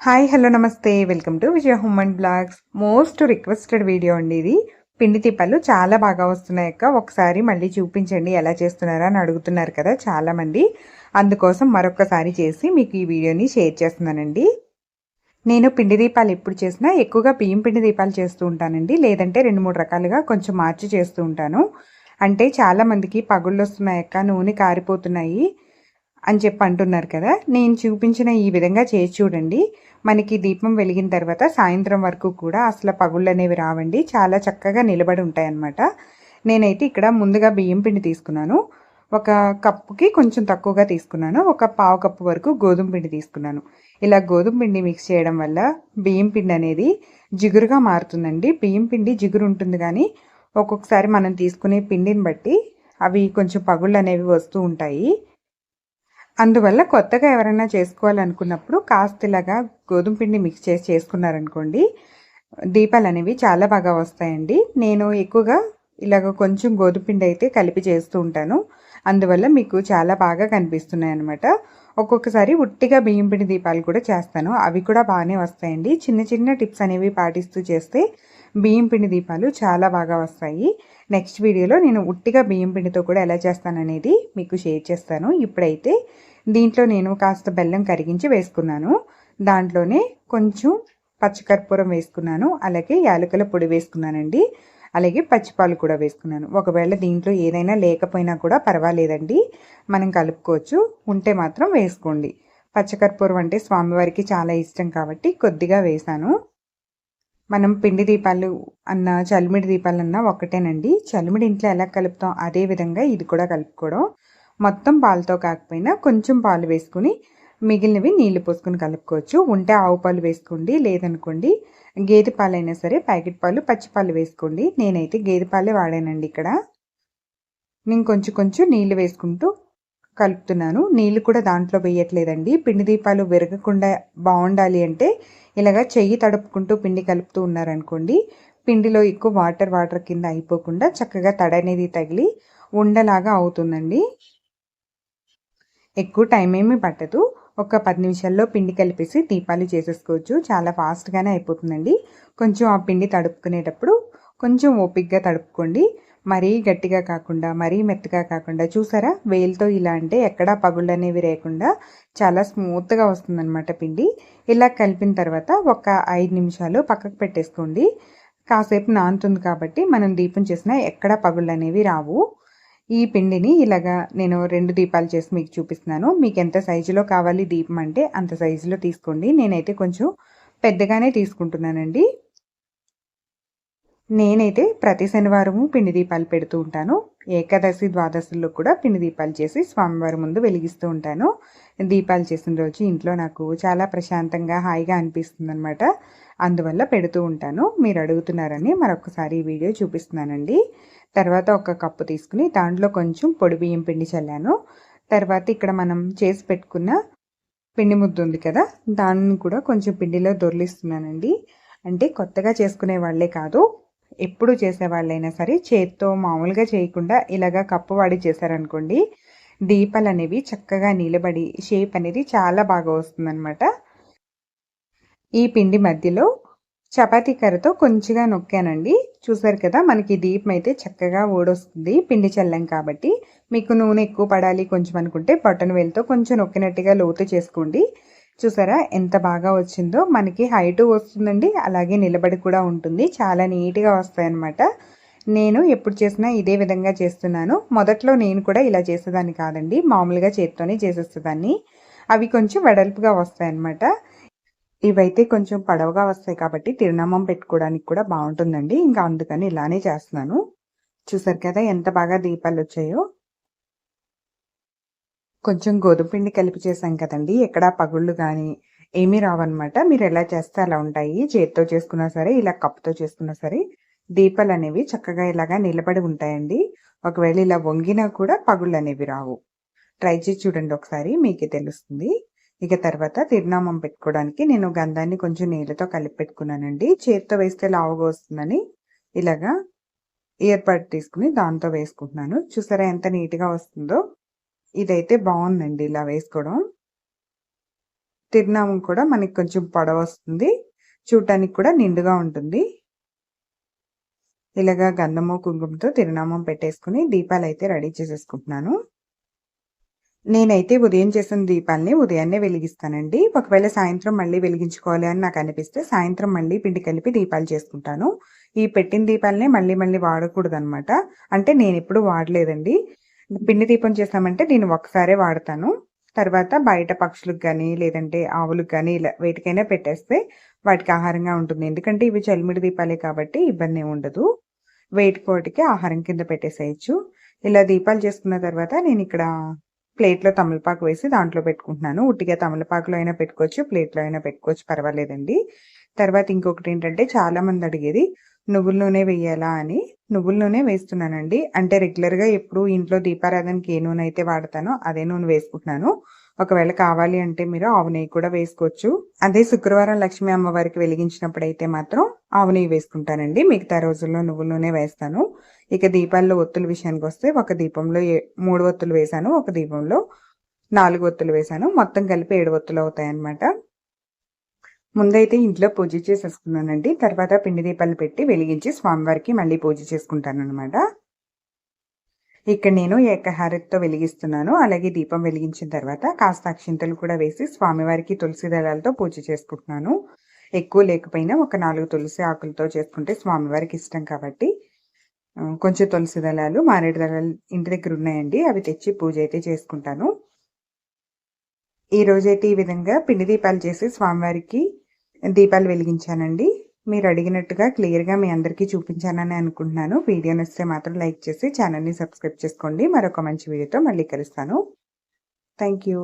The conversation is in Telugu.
హాయ్ హలో నమస్తే. Welcome to Vijaya home and blogs most requested video అండి ఇది. పిండి తిప్పలు చాలా బాగా వస్తున్నాయి అక్క. ఒకసారి మళ్ళీ చూపించండి ఎలా చేస్తున్నారా అని అడుగుతున్నారు కదా చాలామంది అందుకోసం మరొకసారి చేసి మీకు ఈ వీడియోని షేర్ చేస్తున్నానండి. నేను పిండి దీపాలు ఎప్పుడు చేసినా ఎక్కువగా బియ్యం పిండి దీపాలు చేస్తూ ఉంటానండి. లేదంటే రెండు మూడు రకాలుగా కొంచెం మార్చి చేస్తూ ఉంటాను. అంటే చాలామందికి పగుళ్ళు వస్తున్నాయి అక్క నూనె కారిపోతున్నాయి. అని చెప్పి అంటున్నారు కదా. నేను చూపించిన ఈ విధంగా చేసి చూడండి. మనకి దీపం వెలిగిన తర్వాత సాయంత్రం వరకు కూడా అసలు పగుళ్ళు అనేవి రావండి. చాలా చక్కగా నిలబడి ఉంటాయన్నమాట నేనైతే ఇక్కడ ముందుగా బియ్యం పిండి తీసుకున్నాను. ఒక కప్పుకి కొంచెం తక్కువగా తీసుకున్నాను. ఒక పావు కప్పు వరకు గోధుమ పిండి తీసుకున్నాను. ఇలా గోధుమ పిండి మిక్స్ చేయడం వల్ల బియ్యం పిండి అనేది జిగురుగా మారుతుందండి. బియ్యం పిండి జిగురు ఉంటుంది కానీ ఒక్కొక్కసారి మనం తీసుకునే పిండిని బట్టి అవి కొంచెం పగుళ్ళు అనేవి వస్తూ ఉంటాయి. అందువల్ల కొత్తగా ఎవరైనా చేసుకోవాలనుకున్నప్పుడు కాస్త ఇలాగా గోధుమ పిండి మిక్స్ చేసి చేసుకున్నారనుకోండి దీపాలు అనేవి చాలా బాగా వస్తాయండి. నేను ఎక్కువగా ఇలాగ కొంచెం గోధుమ పిండి అయితే కలిపి చేస్తూ ఉంటాను. అందువల్ల మీకు చాలా బాగా కనిపిస్తున్నాయి అనమాట ఒక్కొక్కసారి ఉట్టిగా బియ్యం పిండి దీపాలు కూడా చేస్తాను. అవి కూడా బాగానే వస్తాయండి. చిన్న చిన్న టిప్స్ అనేవి పాటిస్తూ చేస్తే బియ్యం పిండి దీపాలు చాలా బాగా వస్తాయి. నెక్స్ట్ వీడియోలో నేను ఉట్టిగా బియ్యం పిండితో కూడా ఎలా చేస్తాననేది మీకు షేర్ చేస్తాను. ఇప్పుడైతే దీంట్లో నేను కాస్త బెల్లం కరిగించి వేసుకున్నాను. దాంట్లోనే కొంచెం పచ్చకర్పూరం వేసుకున్నాను. అలాగే యాలకుల పొడి వేసుకున్నానండి. అలాగే పచ్చిపాలు కూడా వేసుకున్నాను. ఒకవేళ దీంట్లో ఏదైనా లేకపోయినా కూడా పర్వాలేదండి. మనం కలుపుకోవచ్చు. ఉంటే మాత్రం వేసుకోండి. పచ్చకర్పూరం అంటే స్వామివారికి చాలా ఇష్టం కాబట్టి కొద్దిగా వేసాను. మనం పిండి దీపాలు అన్న చలిమిడి దీపాలు అన్న ఒకటేనండి. చలిమిడి ఇంట్లో ఎలా కలుపుతాం? అదే విధంగా ఇది కూడా కలుపుకోవడం. మొత్తం పాలతో కాకపోయినా కొంచెం పాలు వేసుకుని మిగిలినవి నీళ్ళు పోసుకొని కలుపుకోవచ్చు. ఉంటే ఆవు పాలు వేసుకోండి లేదనుకోండి గేదె పాలైనా సరే ప్యాకెట్ పాలు పచ్చి పాలు వేసుకోండి. నేనైతే గేదె పాలే వాడానండి ఇక్కడ. నేను కొంచెం కొంచెం నీళ్ళు వేసుకుంటూ కలుపుతున్నాను. నీళ్ళు కూడా దాంట్లో వేయట్లేదండి. పిండి దీపాలు విరగకుండా బాగుండాలి అంటే ఇలాగా చెయ్యి తడుపుకుంటూ పిండి కలుపుతూ ఉన్నారనుకోండి పిండిలో ఎక్కువ వాటర్ వాటర్ కింద అయిపోకుండా చక్కగా తడ అనేది తగిలి ఉండలాగా అవుతుందండి. ఎక్కువ టైం ఏమీ పట్టదు. ఒక పది నిమిషాల్లో పిండి కలిపేసి దీపాలు చేసేసుకోవచ్చు. చాలా ఫాస్ట్గానే అయిపోతుందండి. కొంచెం ఆ పిండి తడుపుకునేటప్పుడు కొంచెం ఓపిక్గా తడుపుకోండి. మరీ గట్టిగా కాకుండా మరీ మెత్తగా కాకుండా చూసారా? వేలుతో ఇలా అంటే ఎక్కడా పగుళ్ళు అనేవి లేకుండా చాలా స్మూత్గా వస్తుందన్నమాట పిండి. ఇలా కలిపిన తర్వాత ఒక ఐదు నిమిషాలు పక్కకు పెట్టేసుకోండి. కాసేపు నానుతుంది కాబట్టి మనం దీపం చేసినా ఎక్కడా పగుళ్ళు అనేవి రావు. ఈ పిండిని ఇలాగా నేను రెండు దీపాలు చేసి మీకు చూపిస్తున్నాను. మీకు ఎంత సైజులో కావాలి దీపం అంటే అంత సైజులో తీసుకోండి. నేనైతే కొంచెం పెద్దగానే తీసుకుంటున్నానండి. నేనైతే ప్రతి శనివారము పిండి దీపాలు పెడుతూ ఉంటాను. ఏకాదశి ద్వాదశిలో కూడా పిండి దీపాలు చేసి స్వామివారి ముందు వెలిగిస్తూ ఉంటాను. దీపాలు చేసిన రోజు ఇంట్లో నాకు చాలా ప్రశాంతంగా హాయిగా అనిపిస్తుంది అనమాట అందువల్ల పెడుతూ ఉంటాను. మీరు అడుగుతున్నారని మరొకసారి ఈ వీడియో చూపిస్తున్నానండి. తర్వాత ఒక కప్పు తీసుకుని దాంట్లో కొంచెం పొడి బియ్యం పిండి చల్లాను. తర్వాత ఇక్కడ మనం చేసి పెట్టుకున్న పిండి ముద్ద ఉంది కదా దాన్ని కూడా కొంచెం పిండిలో దొర్లిస్తున్నానండి. అంటే కొత్తగా చేసుకునే వాళ్ళే కాదు ఎప్పుడు చేసేవాళ్ళైనా సరే చేత్తో మామూలుగా చేయకుండా ఇలాగా కప్పు వాడి చేశారనుకోండి దీపాలు అనేవి చక్కగా నిలబడి షేప్ అనేది చాలా బాగా వస్తుందన్నమాట. ఈ పిండి మధ్యలో చపాతీ కర్రతో కొంచెంగా నొక్కానండి. చూసారు కదా మనకి దీపం అయితే చక్కగా ఓడొస్తుంది పిండి చల్లం కాబట్టి మీకు నూనె ఎక్కువ పడాలి కొంచెం అనుకుంటే బటన్ వేలుతో కొంచెం నొక్కినట్టుగా లోతు చేసుకోండి. చూసారా ఎంత బాగా వచ్చిందో. మనకి హైట్ వస్తుందండి అలాగే నిలబడి కూడా ఉంటుంది. చాలా నీట్గా వస్తాయన్నమాట. నేను ఎప్పుడు చేసినా ఇదే విధంగా చేస్తున్నాను. మొదట్లో నేను కూడా ఇలా చేసేదాన్ని కాదండి. మామూలుగా చేత్తోనే చేసేసేదాన్ని. అవి కొంచెం వెడల్పుగా వస్తాయన్నమాట. ఇవైతే కొంచెం పొడవుగా వస్తాయి కాబట్టి తిరునామం పెట్టుకోవడానికి కూడా బాగుంటుందండి. ఇంకా అందుకని ఇలానే చేస్తున్నాను. చూసారు కదా ఎంత బాగా దీపాలు వచ్చాయో. కొంచెం గోధుమ పిండి కలిపి చేసాం కదండి. ఎక్కడ పగుళ్ళు కానీ ఏమీ రావన్నమాట. మీరు ఎలా చేస్తే అలా ఉంటాయి. చేతితో చేసుకున్నా సరే ఇలా కప్పుతో చేసుకున్నా సరే దీపాలు అనేవి చక్కగా ఇలాగా నిలబడి ఉంటాయండి. ఒకవేళ ఇలా వంగినా కూడా పగుళ్ళు అనేవి రావు. ట్రై చేసి చూడండి ఒకసారి మీకే తెలుస్తుంది. ఇక తర్వాత తిరునామం పెట్టుకోవడానికి నేను గంధాన్ని కొంచెం నీళ్ళతో కలిపి పెట్టుకున్నానండి చేతితో వేస్తే లావుగా వస్తుందని ఇలాగా ఇయర్ తీసుకుని దాంతో వేసుకుంటున్నాను. చూసారా ఎంత నీట్గా వస్తుందో? ఇదైతే బాగుందండి ఇలా వేసుకోవడం. తిరునామం కూడా మనకి కొంచెం పొడవ వస్తుంది. చూడటానికి కూడా నిండుగా ఉంటుంది. ఇలాగా గంధము కుంకుమతో తిరునామం పెట్టేసుకుని దీపాలు అయితే రెడీ చేసేసుకుంటున్నాను. నేనైతే ఉదయం చేసిన దీపాలని ఉదయాన్నే వెలిగిస్తానండి. ఒకవేళ సాయంత్రం మళ్ళీ వెలిగించుకోవాలి అని నాకు అనిపిస్తే సాయంత్రం మళ్ళీ పిండి కలిపి దీపాలు చేసుకుంటాను. ఈ పెట్టిన దీపాలనే మళ్ళీ మళ్ళీ వాడకూడదు అనమాట అంటే నేను ఎప్పుడు వాడలేదండి. పిండి దీపం చేసామంటే నేను ఒకసారే వాడతాను. తర్వాత బయట పక్షులకు కానీ లేదంటే ఆవులకు కానీ ఇలా వేటికైనా పెట్టేస్తే వాటికి ఆహారంగా ఉంటుంది. ఎందుకంటే ఇవి చలిమిడి దీపాలే కాబట్టి ఇబ్బంది ఉండదు. వేటికోటికి ఆహారం కింద పెట్టేసేయచ్చు. ఇలా దీపాలు చేసుకున్న తర్వాత నేను ఇక్కడ ప్లేట్లో తమలపాకు వేసి దాంట్లో పెట్టుకుంటున్నాను. ఉట్టిగా తమలపాకులో అయినా పెట్టుకోవచ్చు ప్లేట్లో అయినా పెట్టుకోవచ్చు పర్వాలేదండి. తర్వాత ఇంకొకటి ఏంటంటే చాలా మంది అడిగేది నువ్వుల నూనె వేయాలా అని. నువ్వుల నూనె వేస్తున్నానండి. అంటే రెగ్యులర్గా ఎప్పుడు ఇంట్లో దీపారాధనకి ఏ నూనె అయితే వాడతానో అదే నూనె వేసుకుంటున్నాను. ఒకవేళ కావాలి అంటే మీరు ఆవు నెయ్యి కూడా వేసుకోవచ్చు. అదే శుక్రవారం లక్ష్మీ అమ్మవారికి వెలిగించినప్పుడు అయితే మాత్రం ఆవు నెయ్యి వేసుకుంటానండి. మిగతా రోజుల్లో నువ్వుల నూనె వేస్తాను. ఇక దీపాల్లో ఒత్తుల విషయానికి వస్తే ఒక దీపంలో మూడు ఒత్తులు వేశాను. ఒక దీపంలో నాలుగు ఒత్తులు వేశాను. మొత్తం కలిపి ఏడు ఒత్తులు అవుతాయన్నమాట. ముందైతే ఇంట్లో పూజ చేసేసుకున్నానండి. తర్వాత పిండి దీపాలు పెట్టి వెలిగించి స్వామివారికి మళ్ళీ పూజ చేసుకుంటాను అనమాట ఇక్కడ నేను ఏకహారతితో వెలిగిస్తున్నాను. అలాగే దీపం వెలిగించిన తర్వాత కాస్త అక్షింతలు కూడా వేసి స్వామివారికి తులసి దళాలతో పూజ చేసుకుంటున్నాను. ఎక్కువ లేకపోయినా ఒక నాలుగు తులసి ఆకులతో చేసుకుంటే స్వామివారికి ఇష్టం కాబట్టి కొంచెం తులసి దళాలు మారేడు దళాలు ఇంటి దగ్గర ఉన్నాయండి. అవి తెచ్చి పూజ అయితే చేసుకుంటాను. ఈ రోజైతే ఈ విధంగా పిండి దీపాలు చేసి స్వామివారికి దీపాలు వెలిగించానండి. మీరు అడిగినట్టుగా క్లియర్గా మీ అందరికీ చూపించానని అనుకుంటున్నాను. వీడియో నచ్చితే మాత్రం లైక్ చేసి ఛానల్ని సబ్స్క్రైబ్ చేసుకోండి. మరొక మంచి వీడియోతో మళ్ళీ కలుస్తాను. Thank you